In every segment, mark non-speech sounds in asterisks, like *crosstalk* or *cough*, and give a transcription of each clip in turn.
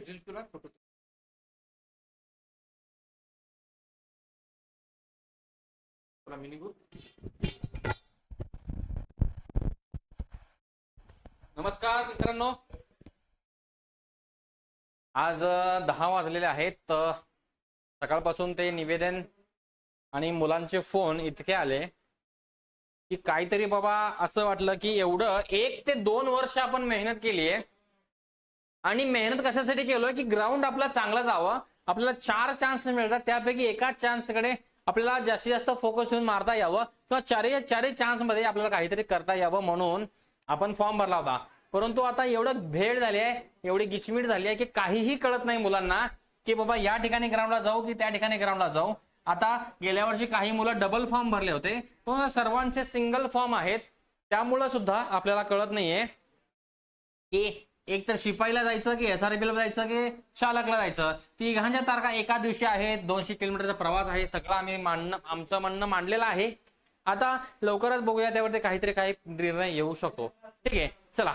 Drill किंवा photo नमस्कार मित्रांनो. आज दहा वाजलेले आहेत सकाळपासून ते निवेदन आणि मुलांचे फोन इतके आले की काहीतरी बाबा असं वाटलं की एवढं एक ते दोन वर्ष आपण मेहनत केली आहे आणि मेहनत कशासाठी केलोय की ग्राउंड आपला चांगला जावं. आपल्याला चार चान्स मिळतात. त्यापैकी एकाच चान्सकडे आपल्याला जास्तीत जास्त फोकस ठेवून मारता यावं. किंवा चारही चारही चान्समध्ये आपल्याला काहीतरी करता यावं म्हणून आपण फॉर्म भरला होता. परंतु आता एवढं भेड झाली आहे एवढी गिचमीट झाली आहे की काहीही कळत नाही मुलांना की बाबा या ठिकाणी ग्राउंडला जाऊ की त्या ठिकाणी ग्राउंडला जाऊ. आता गेल्या वर्षी काही मुलं डबल फॉर्म भरले होते. पण सर्वांचे सिंगल फॉर्म आहेत. त्यामुळं सुद्धा आपल्याला कळत नाहीये की एक तर शिपाईला जायचं की एस आर ला जायचं की चालकला जायचं. तिघांच्या तारखा एका दिवशी आहेत. दोनशे किलोमीटरचा प्रवास आहे. सगळं आम्ही मांडणं आमचं म्हणणं मांडलेलं आहे. आता लवकरच बघूया त्यावरती काहीतरी काही निर्णय येऊ शकतो. ठीक आहे चला.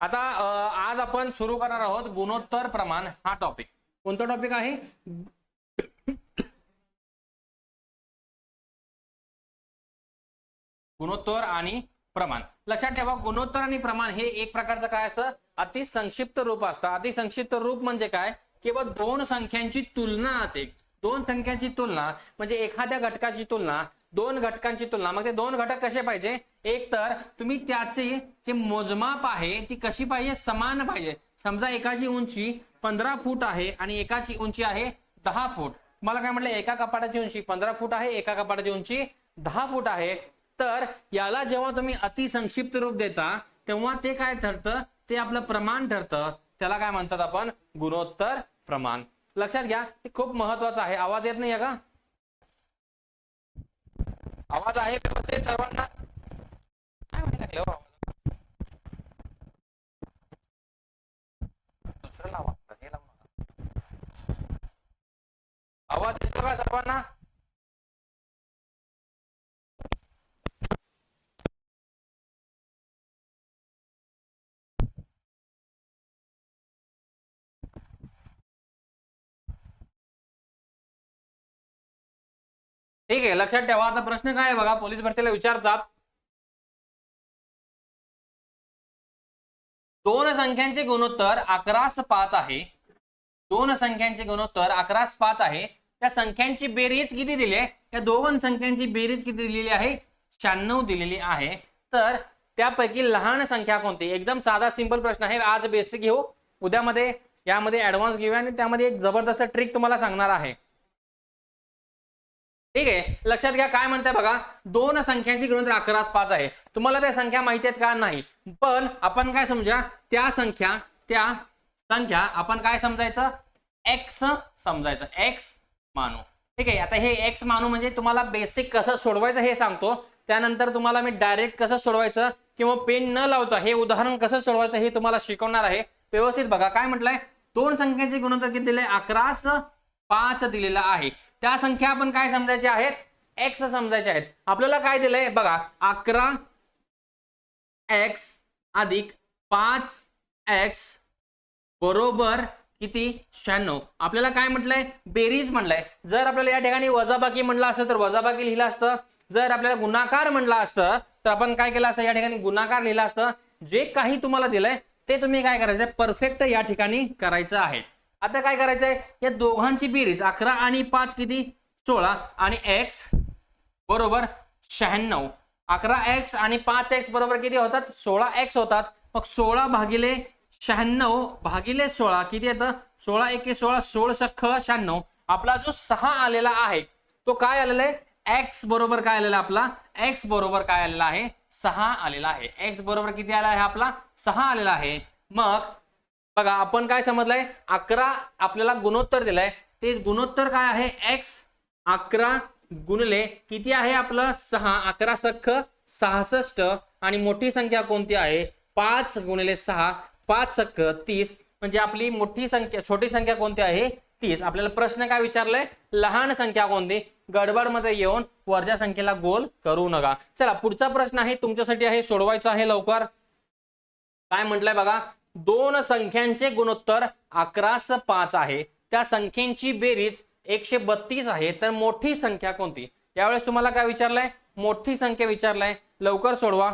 आता आज आपण सुरू करणार आहोत गुणोत्तर प्रमाण हा टॉपिक कोणता टॉपिक आहे? गुणोत्तर आणि प्रमाण. लक्षात ठेवा गुणोत्तर आणि प्रमाण हे एक प्रकारचं काय असतं? अति संक्षिप्त रूप असतं. अति संक्षिप्त रूप म्हणजे काय? केवळ दोन संख्यांची तुलना असते. दोन संख्यांची तुलना म्हणजे एखाद्या घटकाची तुलना दोन घटकांची तुलना. मग ते दोन घटक कसे पाहिजे? एक तर तुम्ही त्याचे जे मोजमाप आहे ती कशी पाहिजे? समान पाहिजे. समजा एकाची उंची पंधरा फूट आहे आणि एकाची उंची आहे दहा फूट. मला काय म्हटलं? एका कपाटाची उंची पंधरा फूट आहे एका कपाटाची उंची दहा फूट आहे. तर याला जेव्हा तुम्ही अति संक्षिप्त रूप देता तेव्हा ते काय ठरतं? ते आपलं प्रमाण ठरतं. त्याला काय म्हणतात आपण? गुणोत्तर प्रमाण. लक्षात घ्या हे खूप महत्वाचं आहे. आवाज येत नाही का? आवाज आहे व्यवस्थित सर्वांना? काय माहिती लागले हो दुसरं लावा हे लावू आवाज येतो का सर्वांना? ठीक आहे लक्षात ठेवा. आता प्रश्न काय आहे बघा पोलीस भरतीला विचारतात. दोन संख्यांचे गुणोत्तर अकरास पाच आहे. दोन संख्यांचे गुणोत्तर अकरास पाच आहे. त्या संख्यांची बेरीज किती दिली आहे? त्या दोन संख्यांची बेरीज किती दिलेली आहे? शहाण्णव दिलेली आहे. तर त्यापैकी लहान संख्या कोणती? एकदम साधा सिंपल प्रश्न आहे. आज बेसिक घेऊ. उद्यामध्ये यामध्ये ऍडव्हान्स घेऊया आणि त्यामध्ये एक जबरदस्त ट्रिक तुम्हाला सांगणार आहे. ठीक आहे. लक्षात घ्या काय म्हणताय बघा. दोन संख्यांची गुणोत्तर अकरास पाच आहे. तुम्हाला त्या संख्या माहिती आहेत का? नाही. पण आपण काय समजा त्या संख्या त्या संख्या आपण काय समजायचं? एक्स समजायचं. एक्स मानू. ठीक आहे. आता हे एक्स मानू म्हणजे तुम्हाला बेसिक कसं सोडवायचं हे सांगतो. त्यानंतर तुम्हाला मी डायरेक्ट कसं सोडवायचं किंवा पेन न लावता हे उदाहरण कसं सोडवायचं हे तुम्हाला शिकवणार आहे. व्यवस्थित बघा. काय म्हटलंय? दोन संख्यांचे गुणोत्तर किती दिले अकरास पाच दिलेला आहे. त्या संख्या आपण काय समजायच्या आहेत? एक्स समजायच्या आहेत. आपल्याला काय दिलंय? बघा अकरा एक्स अधिक पाच एक्स बरोबर किती? शहाण्णव. आपल्याला काय म्हटलंय? बेरीज म्हणलंय जर आपल्याला या ठिकाणी वजाबाकी म्हणलं असतं तर वजाबाकी लिहिलं असतं. जर आपल्याला गुणाकार म्हणलं असतं तर आपण काय केलं असतं? या ठिकाणी गुणाकार लिहिलं असतं. जे काही तुम्हाला दिलंय ते तुम्ही काय करायचंय परफेक्ट या ठिकाणी करायचं आहे. आता काय करायचंय? या दोघांची बेरीज अकरा आणि पाच किती? सोळा आणि एक्स बरोबर शहाण्णव. अकरा एक्स आणि पाच एक्स बरोबर किती होतात? सोळा एक्स होतात. मग सोळा भागिले शहाण्णव भागिले सोळा किती येतं? सोळा एके सोळा सोळ सख्ख शहाण्णव. आपला जो सहा आलेला आहे तो काय आलेला आहे? एक्स बरोबर काय आलेला आहे आपला? एक्स बरोबर काय आलेला आहे? सहा आलेला आहे. एक्स बरोबर किती आला आहे आपला? सहा आलेला आहे. मग बघा आपण काय समजलंय? अकरा आपल्याला गुणोत्तर दिलंय. ते गुणोत्तर काय आहे? एक्स अकरा गुणले किती आहे आपलं? सहा. अकरा सख्ख सहासष्ट. आणि मोठी संख्या कोणती आहे? पाच गुणले सहा. पाच सख्ख तीस. म्हणजे आपली मोठी संख्या छोटी संख्या कोणती आहे? तीस. आपल्याला प्रश्न काय विचारलाय? लहान संख्या कोणती? गडबडमध्ये येऊन वरच्या संख्येला गोल करू नका. चला पुढचा प्रश्न आहे तुमच्यासाठी आहे सोडवायचा आहे लवकर. काय म्हटलंय बघा? दोन संख्यांचे गुणोत्तर अकरास पाच आहे. त्या संख्येची बेरीज एकशे बत्तीस आहे. तर मोठी संख्या कोणती? यावेळेस तुम्हाला काय विचारलंय? मोठी संख्या विचारलाय. लवकर सोडवा.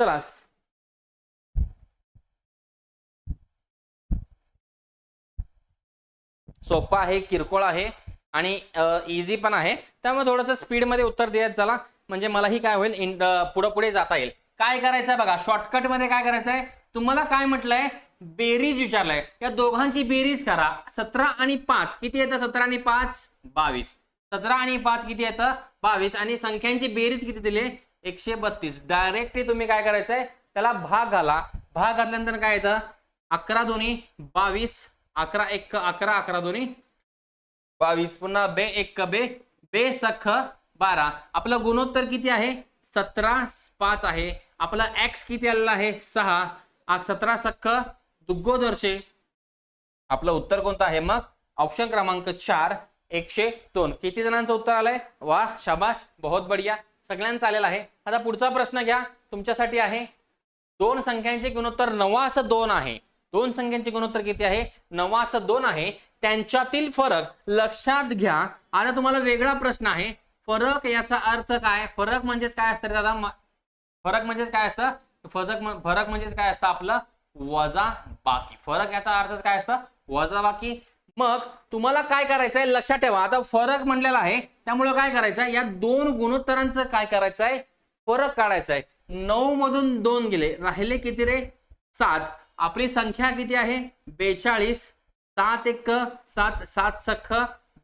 चला. सोपा आहे किरकोळ आहे आणि इझी पण आहे. त्यामुळे थोडंसं स्पीडमध्ये उत्तर देत चला. म्हणजे मलाही काय होईल इंड पुढे पुढे जाता येईल. काय करायचंय बघा शॉर्टकटमध्ये काय करायचंय? तुम्हाला काय म्हटलंय? बेरीज विचारलंय. या दोघांची बेरीज करा. सतरा आणि पाच. किती येतं सतरा आणि पाच? बावीस. सतरा आणि पाच किती येतं? बावीस. आणि संख्यांची बेरीज किती दिली? एकशे बत्तीस. डायरेक्टली तुम्ही काय करायचंय? त्याला भाग घाला. भाग घातल्यानंतर काय येतं? अकरा दोन्ही बावीस. अकरा एक अकरा अकरा दोन्ही. बावीस पुन्हा बे एक बे. बे सख बारा. आपलं गुणोत्तर किती आहे? सतरा पाच आहे. आपला एक्स किती आलेला आहे? सहा. आ- सतरा सख दुग्गोदर्शे. आपलं उत्तर कोणतं आहे मग? ऑप्शन क्रमांक चार एकशे दोन. किती जणांचं उत्तर आलंय? वा शाबाश. बहुत बढिया. सगळ्यांचं आलेलं आहे. आता पुढचा प्रश्न घ्या. तुमच्यासाठी आहे. दोन संख्यांचे गुणोत्तर नवास दोन आहे. दोन संख्यांचे गुणोत्तर किती आहे? नवास दोन आहे. त्यांच्यातील फरक लक्षात घ्या. आता तुम्हाला वेगळा प्रश्न आहे. फरक याचा अर्थ काय? फरक म्हणजेच काय असतं दादा? फरक म्हणजेच काय असतं? फरक फरक म्हणजेच काय असतं आपलं? वजा बाकी. फरक याचा अर्थ काय असतं? वजा बाकी. मग तुम्हाला काय करायचंय? लक्षात ठेवा. आता फरक म्हणलेला आहे. त्यामुळे काय करायचंय? या दोन गुणोत्तरांचं काय करायचंय? फरक काढायचा आहे नऊ मधून दोन गेले. राहिले किती रे? सात. आपली संख्या किती आहे? बेचाळीस. सात एक सात सात सख्ख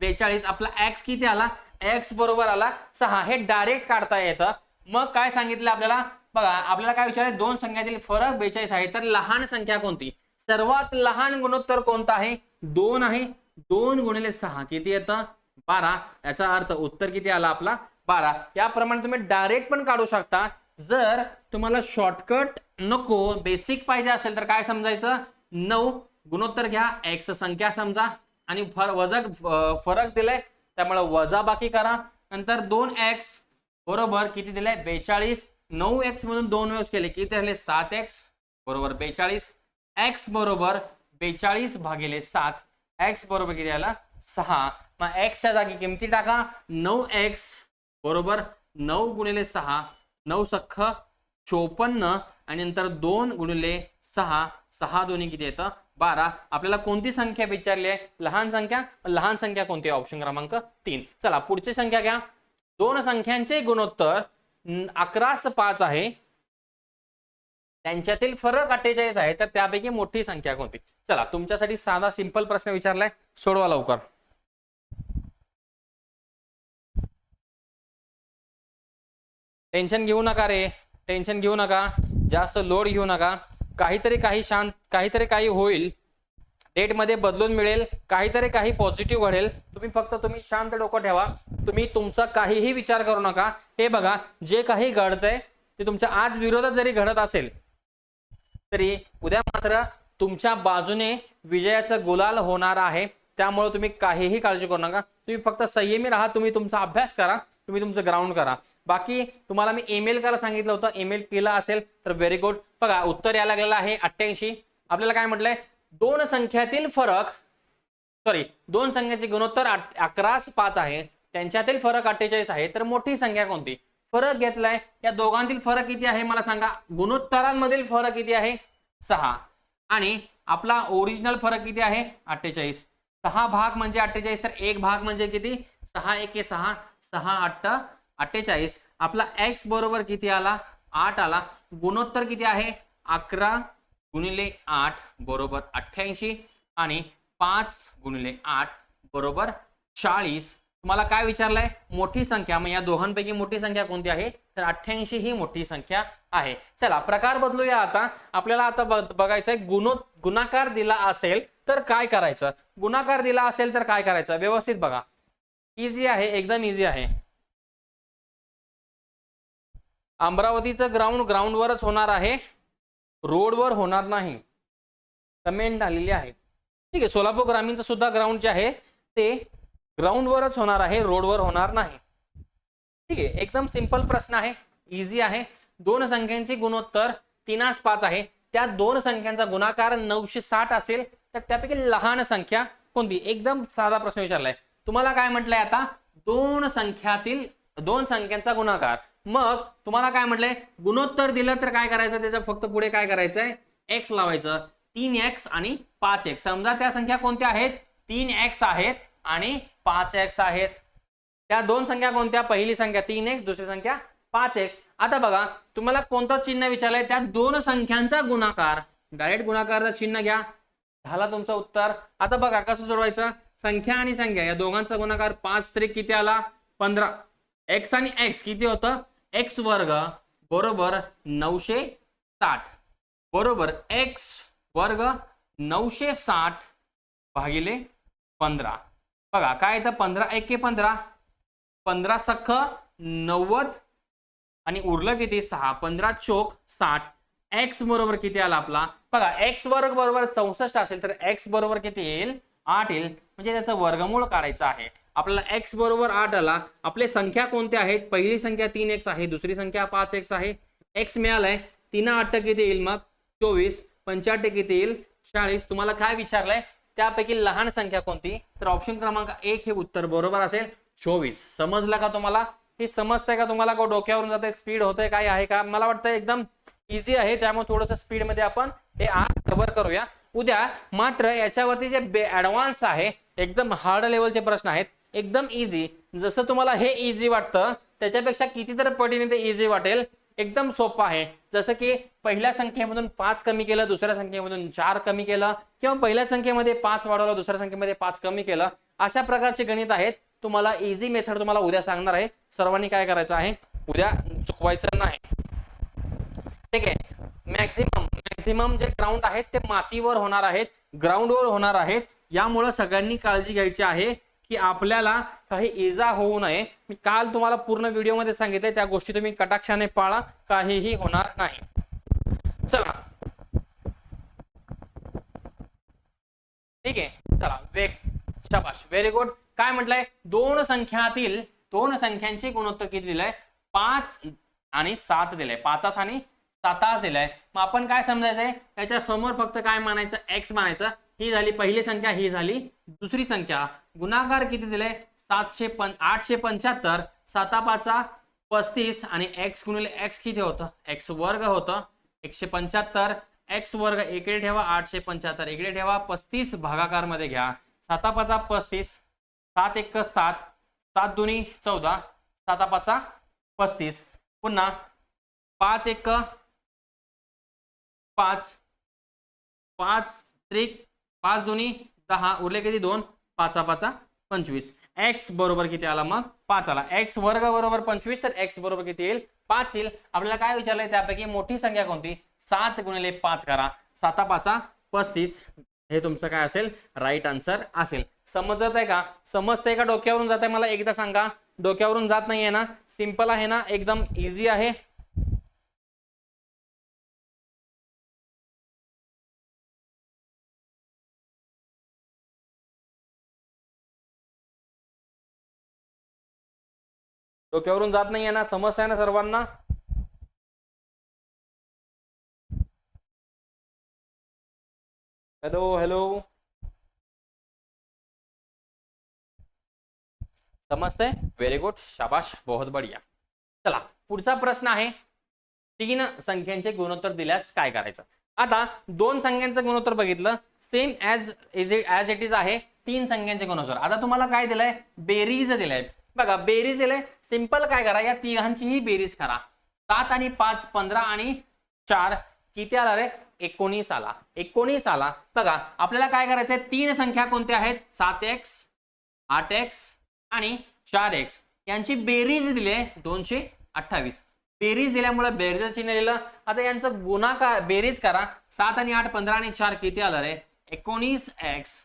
बेचाळीस. आपला एक्स किती आला? एक्स बरोबर आला सहा. हे डायरेक्ट काढता येतं. मग काय सांगितलं आपल्याला? बघा आपल्याला काय विचारायचं? दोन संख्यातील फरक बेचाळीस आहे. तर लहान संख्या कोणती? सर्वात लहान गुणोत्तर कोणतं आहे? दोन आहे. दोन गुणिले सहा. किती येतं? बारा. याचा अर्थ उत्तर किती आला आपला? बारा. याप्रमाणे तुम्ही डायरेक्ट पण काढू शकता. जर तुम्हाला शॉर्टकट नको बेसिक पाहिजे असेल तर काय समजायचं? नऊ. गुणोत्तर घ्या. एक्स संख्या समजा. आणि फर वजक फरक दिलाय. त्यामुळे वजा बाकी करा. नंतर दोन एक्स बरोबर किती दिलंय बेचाळीस. नऊ एक्स मधून दोन वेळेस केले. किती राहिले? सात एक्स बरोबर बेचाळीस. एक्स बरोबर बेचाळीस भागिले सात. एक्स बरोबर किती आला? सहा. मग एक्सच्या जागी किमती टाका. नऊ एक्स बरोबर नऊ गुणिले सहा. नऊ सख्ख चोपन्न. आणि नंतर दोन गुणिले सहा. सहा दोन्ही किती येतं? बारा. आपल्याला कोणती संख्या विचारली आहे? लहान संख्या. लहान संख्या कोणती आहे? ऑप्शन क्रमांक तीन. चला पुढची संख्या घ्या. दोन संख्यांचे गुणोत्तर न- अकरास पाच आहे. त्यांच्यातील फरक अठ्ठेचाळीस आहे. तर त्यापैकी मोठी संख्या कोणती? चला तुमच्यासाठी साधा सिंपल प्रश्न विचारलाय. सोडवा लवकर. टेन्शन घेऊ नका रे. टेन्शन घेऊ नका. जास्त लोड घेऊ नका. काहीतरी काही शांत काहीतरी काही होईल. डेटमध्ये बदलून मिळेल काहीतरी काही पॉझिटिव्ह घडेल. तुम्ही फक्त तुम्ही शांत डोकं ठेवा. तुम्ही तुमचा काहीही विचार करू नका. हे बघा जे काही घडतंय ते तुमच्या आज विरोधात जरी घडत असेल तरी उद्या मात्र तुमच्या बाजूने विजयाचा गुलाल होणार आहे. त्यामुळे तुम्ही काहीही काळजी करू नका. तुम्ही फक्त संयमी राहा तुम्ही तुमचा अभ्यास करा. तुम्ही तुमचं ग्राउंड करा. बाकी तुम्हाला मी ईमेल करायला सांगितलं होतं. ईमेल केला असेल तर व्हेरी गुड बघा उत्तर यायला लागलेलं आहे अठ्ठ्याऐंशी. आपल्याला काय म्हटलंय? दोन संख्यातील फरक सॉरी दोन संख्याचे गुणोत्तर अकरा पाच आहे. त्यांच्यातील फरक अठ्ठेचाळीस आहे. तर मोठी संख्या कोणती? फरक घेतलाय. या दोघांतील फरक किती आहे मला सांगा. गुणोत्तरांमधील फरक किती आहे? सहा. आणि आपला ओरिजिनल फरक किती आहे? अठ्ठेचाळीस. सहा भाग म्हणजे अठ्ठेचाळीस. तर एक भाग म्हणजे किती? सहा एके सहा. सहा अठ्ठ अठ्ठेचाळीस. आपला एक्स बरोबर किती आला? आठ आला. गुणोत्तर किती आहे? अकरा गुणिले आठ बरोबर अठ्ठ्याऐंशी आणि पाच गुणिले आठ बरोबर चाळीस. तुम्हाला काय विचारलंय? मोठी संख्या. मग या दोघांपैकी मोठी संख्या कोणती आहे? तर अठ्ठ्याऐंशी ही मोठी संख्या आहे. चला प्रकार बदलूया आता. आपल्याला आता बघायचंय गुणो गुणाकार दिला असेल तर काय करायचं? गुणाकार दिला असेल तर काय करायचं? व्यवस्थित बघा. इझी आहे एकदम इझी आहे. अमरावतीचं ग्राउंड ग्राउंडवरच होणार आहे. रोडवर होणार नाही. कमेंट आलेली आहे. ठीक आहे सोलापूर ग्रामीणचं सुद्धा ग्राउंड जे आहे ते ग्राउंडवरच होणार आहे रोडवर होणार नाही. ठीक आहे एकदम सिंपल प्रश्न आहे इझी आहे. दोन संख्यांची गुणोत्तर तीनास पाच आहे. त्या दोन संख्यांचा गुणाकार नऊशे साठ असेल तर त्यापैकी लहान संख्या कोणती? एकदम साधा प्रश्न विचारलाय. तुम्हाला काय म्हटलंय आता? दोन संख्यातील दोन संख्यांचा गुणाकार. मग तुम्हाला काय म्हटलंय? गुणोत्तर दिलं तर काय करायचं? त्याच्या फक्त पुढे काय करायचंय? एक्स लावायचं. तीन एक्स आणि पाच एक्स समजा त्या संख्या कोणत्या आहेत? तीन एक्स आहेत आणि पाच एक्स आहेत. त्या दोन संख्या कोणत्या? पहिली संख्या तीन एक्स दुसरी संख्या पाच एक्स आता बघा तुम्हाला कोणतं चिन्ह विचारलंय? त्या दोन संख्यांचा गुणाकार. डायरेक्ट गुणाकारचं चिन्ह घ्या. झाला तुमचं उत्तर. आता बघा कसं सोडवायचं? संख्या आणि संख्या. या दोघांचा गुणाकार पाच त्रिक किती आला? पंधरा. एक्स आणि एक्स किती होतं? एक्स वर्ग बरोबर नऊशे साठ. बरोबर एक्स वर्ग नऊशे साठ भागिले पंधरा. बघा काय येतं? पंधरा एके पंधरा. पंधरा सख्ख नव्वद. आणि उरलं किती? सहा. पंधरा चोक साठ. एक्स बरोबर किती आला आपला? बघा एक्स वर्ग बरोबर चौसष्ट असेल तर एक्स बरोबर किती येईल? आठ येईल. म्हणजे त्याचं वर्गमूळ काढायचं आहे. आपल्याला एक्स बरोबर आठ आला. आपले संख्या कोणत्या आहेत? पहिली संख्या तीन एक्स आहे. दुसरी संख्या पाच एक्स आहे. एक्स मिळालाय. तीन आठ किती येईल मग. चोवीस. पंच्याहत्तर किती येईल. चाळीस. तुम्हाला काय विचारलंय? त्यापैकी लहान संख्या कोणती? तर ऑप्शन क्रमांक एक हे उत्तर बरोबर असेल. चोवीस. समजलं का तुम्हाला? हे समजतंय का तुम्हाला? का डोक्यावरून जाते स्पीड होतंय काय? आहे का? मला वाटतं एकदम इझी आहे. त्यामुळे थोडंसं स्पीडमध्ये आपण हे आज कव्हर करूया. उद्या मात्र याच्यावरती जे ऍडव्हान्स आहे एकदम हार्ड लेवलचे प्रश्न आहेत. एकदम इझी जसं तुम्हाला हे इझी वाटतं त्याच्यापेक्षा कितीतरी पटीने ते इझी वाटेल. एकदम सोपं आहे. जसं की पहिल्या संख्येमधून पाच कमी केलं दुसऱ्या संख्येमधून चार कमी केलं किंवा पहिल्या संख्येमध्ये पाच वाढवलं दुसऱ्या संख्येमध्ये पाच कमी केलं अशा प्रकारचे गणित आहेत. तुम्हाला इझी मेथड तुम्हाला उद्या सांगणार आहे. सर्वांनी काय करायचं आहे? उद्या चुकवायचं नाही. ठीक आहे. मॅक्झिमम मॅक्झिमम जे ग्राउंड आहेत ते मातीवर होणार आहेत ग्राउंडवर होणार आहेत. यामुळं सगळ्यांनी काळजी घ्यायची आहे की आपल्याला काही इजा होऊ नये. मी काल तुम्हाला पूर्ण व्हिडिओमध्ये सांगितलं त्या गोष्टी तुम्ही कटाक्षाने पाळा. काहीही होणार नाही. चला. ठीक आहे. चला. वेग शाबाश व्हेरी गुड काय म्हटलंय? दोन संख्यातील दोन संख्यांची गुणोत्तर किती दिलंय? पाच आणि सात दिलंय. पाचास आणि सातास दिलाय. मग आपण काय समजायचंय? त्याच्यासमोर फक्त काय मानायचं? एक्स मानायचं. ही झाली पहिली संख्या ही झाली दुसरी संख्या. गुणाकार किती दिले सातशे पं आठशे पंच्याहत्तर. साता पाचा पस्तीस आणि एक्स गुणिले एक्स किती होतं? एक्स वर्ग होतं. एकशे पंच्याहत्तर. एक्स वर्ग इकडे ठेवा आठशे पंच्याहत्तर. इकडे ठेवा पस्तीस भागाकारमध्ये घ्या. साता पाचा पस्तीस. सात एक सात? सात दोन्ही चौदा. साता पाचा पस्तीस. पुन्हा पाच एक पाच. पाच त्रिक पाच दोन्ही दहा. उरले किती? दोन. पाचा पाचा पंचवीस. एक्स बरोबर किती आला मग? पाच आला. एक्स वर्ग बरोबर पंचवीस तर एक्स बरोबर किती येईल? पाच येईल. आपल्याला काय विचारलंय? त्यापैकी मोठी संख्या कोणती? सात गुणिले पाच करा. साता पाचा पस्तीस. हे तुमचं काय असेल? राईट आन्सर असेल. समजत आहे का? समजतंय का? डोक्यावरून जात आहे मला एकदा सांगा. डोक्यावरून जात नाहीये ना? सिंपल आहे ना? एकदम इझी आहे. डोक्यावरून जात नाहीये ना समजतंय ना सर्वांना? हॅलो हॅलो समजतंय व्हेरी गुड शाबाश बहुत बढिया. चला पुढचा प्रश्न आहे. तीन संख्यांचे गुणोत्तर दिल्यास काय करायचं? आता दोन संख्यांचं गुणोत्तर बघितलं. Same as is as it is आहे तीन संख्यांचे गुणोत्तर. आता तुम्हाला काय दिलंय? बेरीज दिलंय. बघा बेरीज दिलंय. सिंपल काय करा या तिघांचीही बेरीज करा. सात आणि पाच पंधरा आणि चार किती आला रे? एकोणीस आला. एकोणीस आला. बघा आपल्याला काय करायचंय? तीन संख्या कोणत्या आहेत? सात एक्स आठ एक्स आणि चार एक्स. यांची बेरीज दिली दोनशे अठ्ठावीस. बेरीज दिल्यामुळे बेरीज चिन्ह लिहिलं. आता यांचं गुणाकार बेरीज करा. सात आणि आठ पंधरा आणि चार किती आलं रे? एकोणीस एक्स.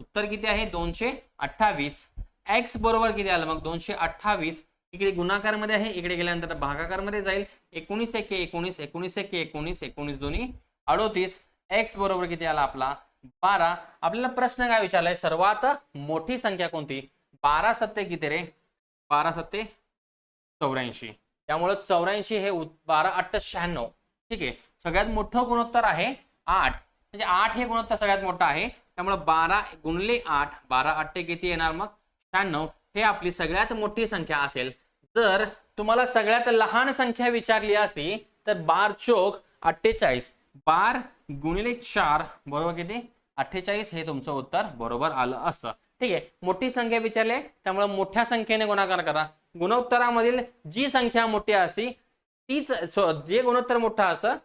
उत्तर किती आहे? दोनशे अठ्ठावीस. एक्स बरोबर किती आलं? मग दोनशे अठ्ठावीस. इकडे गुणाकारमध्ये आहे इकडे गेल्यानंतर भागाकारमध्ये जाईल. एकोणीस एके एकोणीस एकोणीस एके एकोणीस एकोणीस दोन्ही अडोतीस. एक्स बरोबर किती आला आपला? बारा. आपल्याला प्रश्न काय विचारलाय? सर्वात मोठी संख्या कोणती? बारा सत्ते किती रे? बारा सत्ते चौऱ्याऐंशी. त्यामुळे चौऱ्याऐंशी हे बारा अठ्ठ शहाण्णव. ठीक आहे. सगळ्यात मोठं गुणोत्तर आहे आठ. म्हणजे आठ हे गुणोत्तर सगळ्यात मोठं आहे. त्यामुळे बारा गुणले आठ. बारा अठ्ठे किती येणार मग? शहाण्णव हे आपली सगळ्यात मोठी संख्या असेल. जर तुम्हाला सगळ्यात लहान संख्या विचारली असती तर बार चोक अठ्ठेचाळीस. बार गुणिले चार बरोबर किती? अठ्ठेचाळीस हे तुमचं उत्तर बरोबर आलं असतं. ठीक आहे मोठी संख्या विचारली त्यामुळे मोठ्या संख्येने गुणाकार करा. गुणोत्तरामधील जी संख्या मोठी असती तीच जे गुणोत्तर मोठं असतं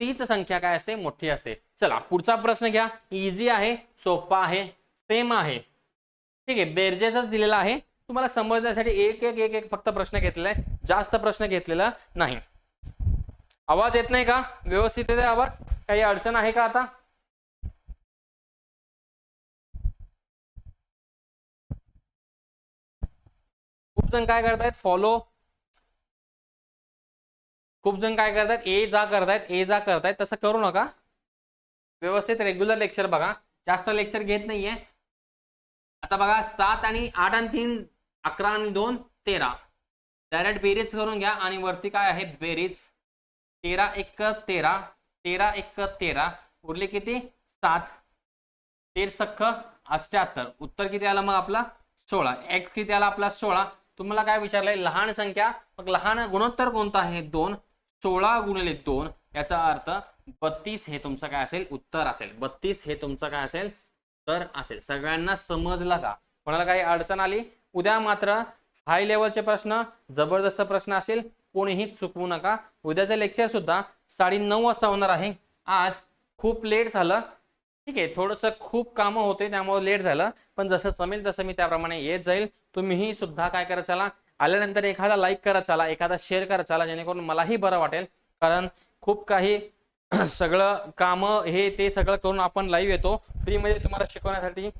तीच संख्या काय असते? मोठी असते. चला पुढचा प्रश्न घ्या. इझी आहे सोपा आहे सेम आहे. ठीक आहे बेरजेसच दिलेला आहे. तुम्हाला समजण्यासाठी एक एक एक एक फक्त प्रश्न घेतलेला आहे. जास्त प्रश्न घेतलेला नाही. आवाज येत नाही का? व्यवस्थित येते आवाज? काही अडचण आहे का आता? खूप जण काय करतायत? फॉलो खूप जण काय करतायत? ए जा करतायत ए जा करतायत. तसं करू नका. व्यवस्थित रेग्युलर लेक्चर बघा. जास्त लेक्चर घेत नाहीये. आता बघा सात आणि आठ आणि तीन अकरा आणि दोन तेरा. डायरेक्ट बेरीज करून घ्या आणि वरती काय आहे? बेरीज. तेरा एक तेरा. तेरा एक तेरा. उरले किती? सात. तेर सख्ख अष्ट्याहत्तर उत्तर किती आलं मग आपला? सोळा. एक्स किती आला आपला? सोळा. तुम्हाला काय विचारलंय? लहान संख्या. मग लहान गुणोत्तर कोणतं आहे? दोन. सोळा गुणिले दोन. याचा अर्थ बत्तीस हे तुमचं काय असेल? उत्तर असेल. बत्तीस हे तुमचं काय असेल? तर असेल. सगळ्यांना समजलं का? कोणाला काही अडचण आली? उद्या मात्र हाय लेवलचे प्रश्न जबरदस्त प्रश्न असेल. कोणीही चुकवू नका. उद्याचं लेक्चर सुद्धा साडे नऊ वाजता होणार आहे. आज खूप लेट झालं. ठीक आहे थोडंसं खूप कामं होते त्यामुळे लेट झालं. पण जसं जमेल तसं मी त्याप्रमाणे येत जाईल. तुम्हीही सुद्धा काय करत चला. आल्यानंतर एखादा लाईक करत चला एखादा शेअर करत चला जेणेकरून मलाही बरं वाटेल. कारण खूप काही *clears throat* सगळं कामं हे ते सगळं करून आपण लाईव्ह येतो. फ्रीमध्ये तुम्हाला शिकवण्यासाठी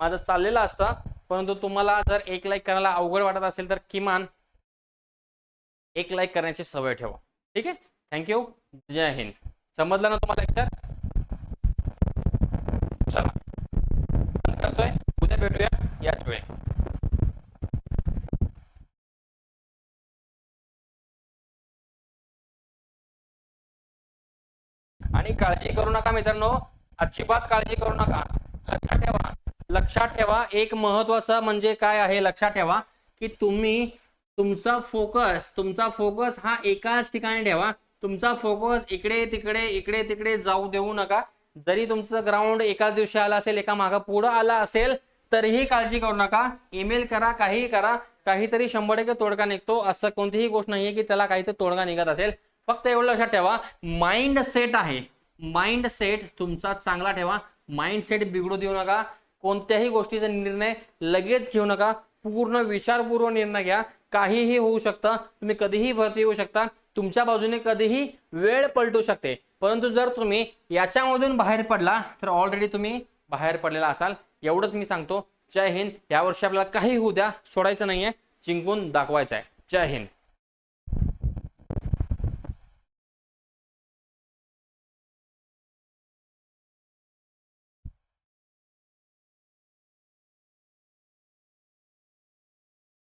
माझं चाललेलं असतं. परंतु तुम्हाला जर एक लाईक करायला अवघड वाटत असेल तर किमान एक लाईक करण्याची सवय ठेवा. ठीक आहे? थँक्यू जय हिंद. समजलं ना तुम्हाला लेक्चर चला. करतोय. उद्या भेटूया. याच वेळी. आणि काळजी करू नका मित्रांनो. अजिबात काळजी करू नका. लक्षात ठेवा. लक्षात ठेवा. एक महत्वाचं म्हणजे काय आहे? लक्षात ठेवा की तुम्ही तुमचा फोकस तुमचा फोकस हा एकाच ठिकाणी ठेवा. तुमचा फोकस इकडे तिकडे इकडे तिकडे जाऊ देऊ नका. जरी तुमचं ग्राउंड एकाच दिवशी आला असेल एका मागं पुढं आला असेल तरीही काळजी करू नका. ईमेल करा काहीही करा. काहीतरी शंभर टक्के तोडगा निघतो. असं कोणतीही गोष्ट नाहीये की त्याला काहीतरी तोडगा निघत असेल. फक्त एवढं लक्षात ठेवा माइंड सेट आहे. माइंड सेट तुमचा चांगला ठेवा. माइंड सेट बिघडू देऊ नका. कोणत्याही गोष्टीचा निर्णय लगेच घेऊ नका. पूर्ण विचारपूर्व निर्णय घ्या. काहीही होऊ शकतं. तुम्ही कधीही भरती होऊ शकता. तुमच्या बाजूने कधीही वेळ पलटू शकते. परंतु जर तुम्ही याच्यामधून बाहेर पडला तर ऑलरेडी तुम्ही बाहेर पडलेला असाल. एवढंच मी सांगतो. जय हिंद. यावर्षी आपल्याला काही होऊ द्या. सोडायचं नाहीये. जिंकून दाखवायचं आहे जय हिंद.